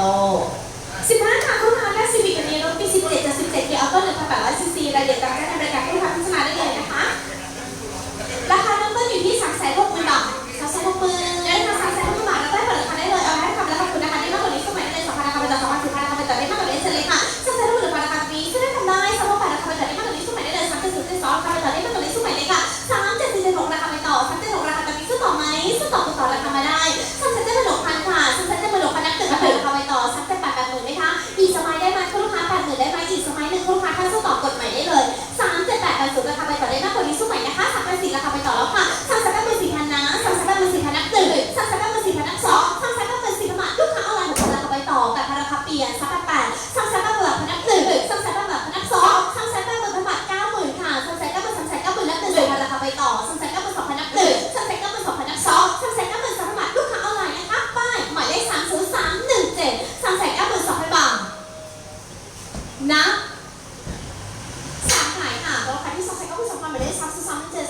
โต้15 ลูกค้าถ้าซื้ต่อกดใหม่ได้เลย3 7 8 8 0ราคาไปต่อได้มากกว่านี้สู้ใหมัยนะคะ3 8 4ราคาไปต่อแล้วค่ะ3 7 8 4พันนะ3 7 8 4พันนักตึก3 7 8 4พันนักสอง3 7 8 4พันบาลูกค้าออนไลน์ของเราคาไปต่อแต่ราคาเปลี่ยน3 8 8 3 7 8แบบพนักหนึ่ง3 7 8แบบพนักสอง3 7 8แบบพันบาท90,000ค่ะ3 7 8 3 7 9หมื่นนักตึกราคาไปต่อ3 7 9 2พันนักตึก3 7 9 2พันนักสอง3 7 9 2พันบาทลูกค้าออนไลน์นะคะป้ายหมายเลข30317 3 7 9 2พันบาทนะ สามห